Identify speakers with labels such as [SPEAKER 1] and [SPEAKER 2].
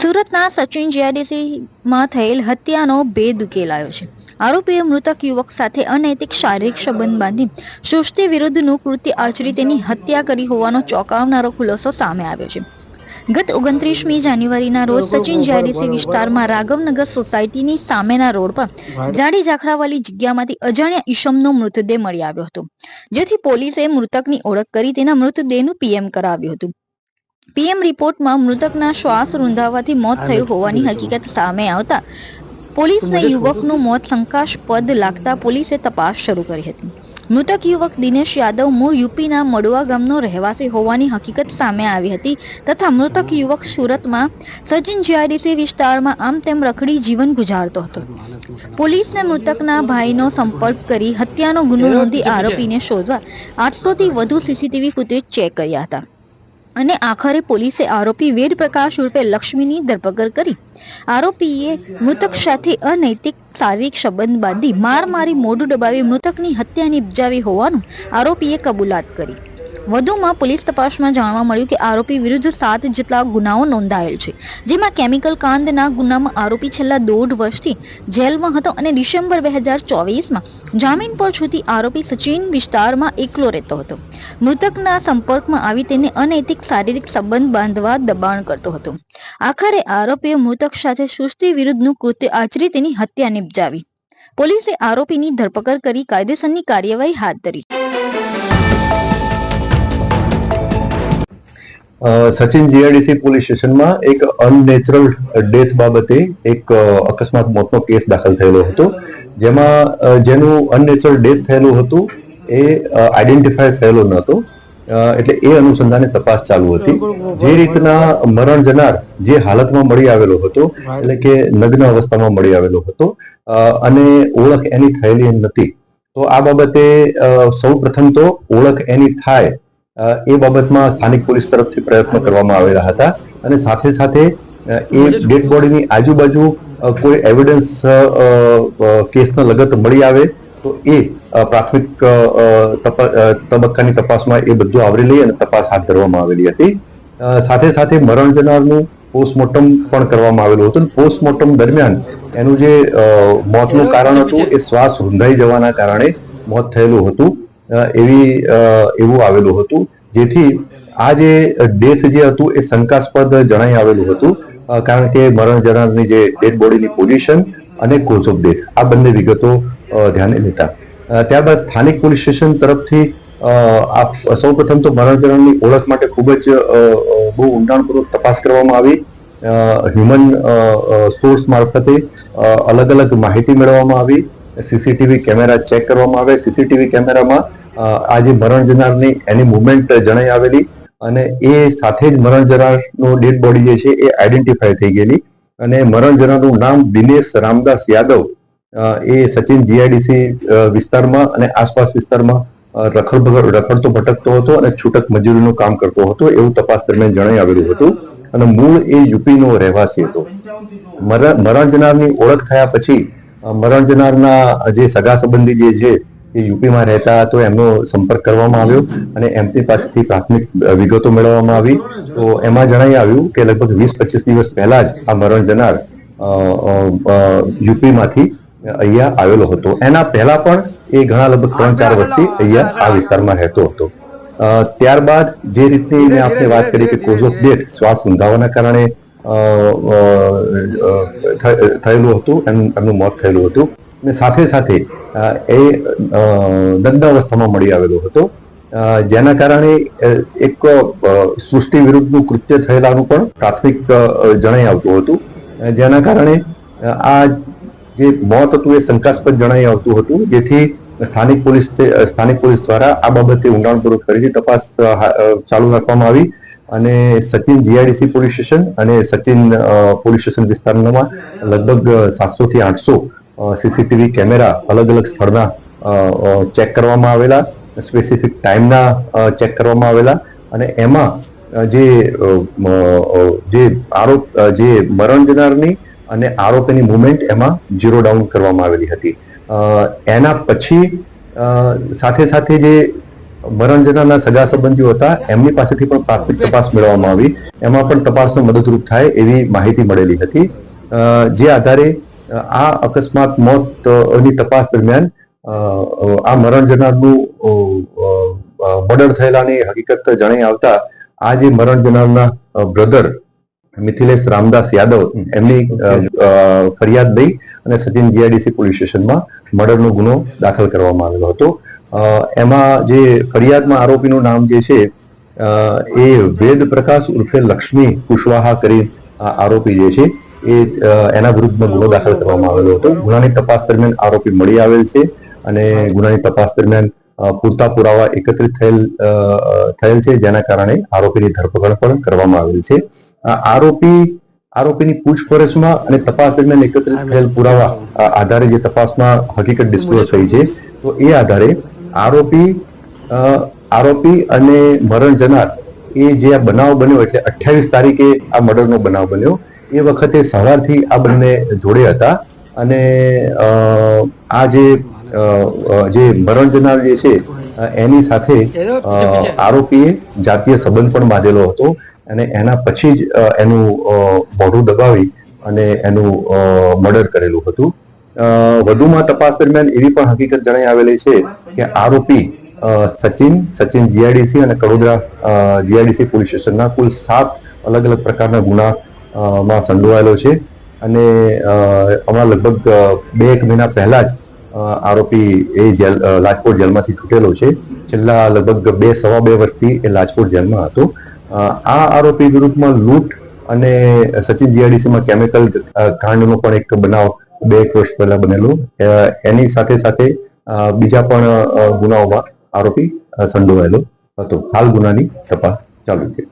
[SPEAKER 1] સુરતના સચિન જીઆરડીસીમાં થયેલ હત્યાનો ભેદ ઉકેલાયો છે. આરોપીએ મૃતક યુવક સાથે અનૈતિક શારીરિક સંબંધ બાંધી સૃષ્ટિ વિરુદ્ધનું કૃત્ય આચરી તેની હત્યા કરી હોવાનો ચોંકાવનારો ખુલાસો સામે આવ્યો છે. ગત ઓગણત્રીસમી જાન્યુઆરીના રોજ સચિન જીઆઈડીસી વિસ્તારમાં રાઘવનગર સોસાયટીની સામેના રોડ પર જાડી જાખરાવાળી જગ્યામાંથી અજાણ્યા ઈશમનો મૃતદેહ મળી આવ્યો હતો. જેથી પોલીસે મૃતકની ઓળખ કરી તેના મૃતદેહનું પીએમ કરાવ્યું હતું. પીએમ રિપોર્ટમાં મૃતકના શ્વાસ રૂંધાવાથી મોત થયું હોવાની હકીકત સામે આવતા. પોલીસને યુવકનું મોત શંકાસ્પદ લાગતા પોલીસે તપાસ શરૂ કરી હતી. મૃતક યુવક દિનેશ યાદવ મૂળ યુપીના મડુવા ગામનો રહેવાસી હોવાની હકીકત સામે આવી હતી તથા મૃતક યુવક સુરતમાં સચિન જીઆરડીસી વિસ્તારમાં આમ તેમ રખડી જીવન ગુજારતો હતો. પોલીસને મૃતકના ભાઈનો સંપર્ક કરી હત્યાનો ગુનો નોંધી આરોપીને શોધવા આઠસોથી વધુ સીસીટીવી ફૂટેજ ચેક કર્યા હતા. અને આખરે પોલીસે આરોપી વેદ પ્રકાશ ઉર્ફે લક્ષ્મીની ધરપકડ કરી. આરોપીએ મૃતક સાથે અનૈતિક શારીરિક સંબંધ બાંધી માર મારી મોઢું દબાવી મૃતકની હત્યા નિપજાવી હોવાનું આરોપીએ કબૂલાત કરી. વધુમાં પોલીસ તપાસમાં જાણવા મળ્યું કે આરોપી વિરુદ્ધ સાત જેટલા ગુનાઓ નોંધાયેલ છે, જેમાં કેમિકલ કાંડના ગુનામાં આરોપી છેલ્લા દોઢ વર્ષથી જેલમાં હતો અને ડિસેમ્બર બે હજાર ચોવીસમાં જામીન પર છૂટી આરોપી સચિન વિસ્તારમાં એકલો રહેતો હતો. મૃતકના સંપર્કમાં આવી તેને અનૈતિક શારીરિક સંબંધ બાંધવા દબાણ કરતો હતો. આખરે આરોપીએ મૃતક સાથે સુસ્તી વિરુદ્ધનું કૃત્ય આચરી તેની હત્યા નિપજાવી. પોલીસે આરોપીની ધરપકડ કરી કાયદેસરની કાર્યવાહી હાથ ધરી.
[SPEAKER 2] સચિન જીઆરડીસી પોલીસ સ્ટેશનમાં એક અનનેચરલ ડેથ બાબતે એક અકસ્માત મોતનો કેસ દાખલ થયેલો હતો. જેમાં જેનું અનનેચરલ ડેથ થયેલું હતું એ આઈડેન્ટિફાય થયેલો નહોતો હતો. એટલે એ અનુસંધાને તપાસ ચાલુ હતી. જે રીતના મરણ જનાર જે હાલતમાં મળી આવેલો હતો, એટલે કે નગ્ન અવસ્થામાં મળી આવેલો હતો અને ઓળખ એની થયેલી નથી. તો આ બાબતે સૌ પ્રથમ તો ઓળખ એની થાય એ બાબતમાં સ્થાનિક પોલીસ તરફથી પ્રયત્નો કરવામાં આવેલા હતા અને સાથે સાથે એ ડેડ બોડીની આજુબાજુ કોઈ એવિડન્સ કેસના લગત મળી આવે તો એ પ્રાથમિક તબક્કાની તપાસમાં એ બધું આવરી લઈ અને તપાસ હાથ ધરવામાં આવેલી હતી. સાથે સાથે મરણ જનારનું પોસ્ટમોર્ટમ પણ કરવામાં આવેલું હતું. પોસ્ટમોર્ટમ દરમિયાન એનું જે મોતનું કારણ હતું એ શ્વાસ રૂંધાઈ જવાના કારણે મોત થયેલું હતું. એવી એવું આવેલું હતું. જેથી આ જે ડેથ જે હતું એ શંકાસ્પદ જણાઈ આવેલું હતું કારણ કે મરણ જનારની જે ડેડ બોડીની પોઝિશન અને કોઝ ઓફ ડેથ આ બંને વિગતો ધ્યાને લેતા. ત્યારબાદ સ્થાનિક પોલીસ સ્ટેશન તરફથી આ સૌ સૌપ્રથમ તો મરણ જનારની ઓળખ માટે ખૂબ જ બહુ ઊંડાણપૂર્વક તપાસ કરવામાં આવી. હ્યુમન સોર્સ મારફતે અલગ અલગ માહિતી મેળવવામાં આવી. સીસીટીવી કેમેરા ચેક કરવામાં આવે સીસીટીવી કેમેરામાં આ જે મરણ જનારની એની મુવમેન્ટ જણાઈ આવેલી અને એ સાથે જ મરણ જનારનું ડેડ બોડી જે છે એ આઈડેન્ટિફાય થઈ ગયેલી. અને મરણ જનારનું નામ દિનેશ રામદાસ યાદવ એ સચિન જીઆઈડીસી વિસ્તારમાં અને આસપાસ વિસ્તારમાં રખડ રખડતો ભટકતો હતો અને છૂટક મજૂરીનું કામ કરતો હતો એવું તપાસ દરમિયાન જણાઈ આવેલું હતું. અને મૂળ એ યુપીનો રહેવાસી હતો. મરણ જનારની ઓળખ થયા પછી મરણ જનારના જે સગા સંબંધી જે છે એ યુપીમાં રહેતા તો એમનો સંપર્ક કરવામાં આવ્યો અને એમપી પાસેથી પ્રાથમિક વિગતો મેળવવામાં આવી. તો એમાં જણાઈ આવ્યું કે લગભગ વીસ પચીસ દિવસ પહેલા જ આ મરણ જનાર યુપીમાંથી અહીંયા આવેલો હતો. એના પહેલા પણ એ ઘણા લગભગ ત્રણ ચાર વર્ષથી અહીંયા આ વિસ્તારમાં રહેતો હતો. ત્યારબાદ જે રીતની મેં આપને વાત કરી કે કોઝ ઓફ ડેથ શ્વાસ ઊંધાવાના કારણે થયેલું હતું, એમ- એમનું મોત થયેલું હતું. અને સાથે સાથે એ દંડાવસ્થામાં મળી આવેલો હતો. જેના કારણે એક સૃષ્ટિ વિરુદ્ધનું કૃત્ય થયેલાનું પણ પ્રાથમિક જણાઈ આવતું હતું. જેના કારણે આ જે મોત હતું એ શંકાસ્પદ જણાઈ આવતું હતું. જેથી સ્થાનિક પોલીસ સ્થાનિક પોલીસ દ્વારા આ બાબતે ઊંડાણપૂર્વક ફરીથી તપાસ ચાલુ રાખવામાં આવી. અને સચિન જીઆઈડીસી પોલીસ સ્ટેશન અને સચિન પોલીસ સ્ટેશન વિસ્તારમાં લગભગ સાતસો થી આઠસો સીસીટીવી કેમેરા અલગ અલગ સ્થળના ચેક કરવામાં આવેલા, સ્પેસિફિક ટાઈમના ચેક કરવામાં આવેલા અને એમાં જે જે આરોપ જે મરણ જનારની અને આરોપીની મુવમેન્ટ એમાં ઝીરો ડાઉન કરવામાં આવેલી હતી. એના પછી સાથે સાથે જે મરણ જનારના સગા સંબંધીઓ હતા, એમની પાસેથી પણ પ્રાથમિક તપાસ મેળવવામાં આવી. એમાં પણ તપાસનો મદદરૂપ થાય એવી માહિતી મળેલી હતી. જે આધારે આ અકસ્માત મોતની તપાસ દરમિયાન આ મરણ જનારનું મર્ડર થયેલાની હકીકત જણાઈ આવતા આ જે મરણ જનારના બ્રધર મિથિલેશ રામદાસ યાદવ એમની ફરિયાદ દઈ અને સચિન જીઆઈડીસી પોલીસ સ્ટેશનમાં મર્ડરનો ગુનો દાખલ કરવામાં આવેલો હતો. એમાં જે ફરિયાદમાં આરોપીનું નામ જે છે એ વેદ પ્રકાશ ઉર્ફે લક્ષ્મી કુશવાહા કરી આરોપી જે છે એ એના વિરુદ્ધમાં ગુનો દાખલ કરવામાં આવેલો હતો. ગુનાની તપાસ દરમિયાન આરોપી મળી આવેલ છે અને ગુનાની તપાસ દરમિયાન પૂરતા પુરાવા એકત્રિત થયેલ થયેલ છે, જેના કારણે આરોપીની ધરપકડ પણ કરવામાં આવેલ છે. આરોપી, આરોપીની પૂછપરછમાં અને તપાસ દરમિયાન એકત્રિત થયેલ પુરાવા આધારે જે તપાસમાં હકીકત ડિસ્ક્લોઝ થઈ છે, તો એ આધારે આરોપી આરોપી અને મરણ જનાર એ જે આ બનાવ બન્યો, એટલે અઠ્યાવીસ તારીખે આ મર્ડરનો બનાવ બન્યો એ વખતે સવારથી આ બંને જોડે હતા અને આ જે જે મરણ જનાર જે છે એની સાથે આરોપીએ જાતીય સંબંધ પણ બાંધેલો હતો અને એના પછી જ એનું મોઢું દબાવી અને એનું મર્ડર કરેલું હતું. વધુમાં તપાસ દરમિયાન એવી પણ હકીકત જણાઈ આવેલી છે કે આરોપી સચિન સચિન જીઆઈડીસી અને કડોદરા જીઆઈડીસી પોલીસ સ્ટેશનના કુલ સાત અલગ અલગ પ્રકારના ગુના માં સંડોવાયેલો છે અને અમારા લગભગ બે એક મહિના પહેલા જ આરોપી એ જેલ રાજકોટ જેલમાંથી છૂટેલો છે. છેલ્લા લગભગ બે, સવા બે વર્ષથી એ રાજકોટ જેલમાં હતો. આ આરોપી વિરુદ્ધમાં લૂંટ અને સચિન જીઆરડીસીમાં કેમિકલ કાંડનો પણ એક બનાવ બે એક વર્ષ પહેલા બનેલો. એની સાથે સાથે બીજા પણ ગુનાઓમાં આરોપી સંડોવાયેલો હતો. હાલ ગુનાની તપાસ ચાલુ છે.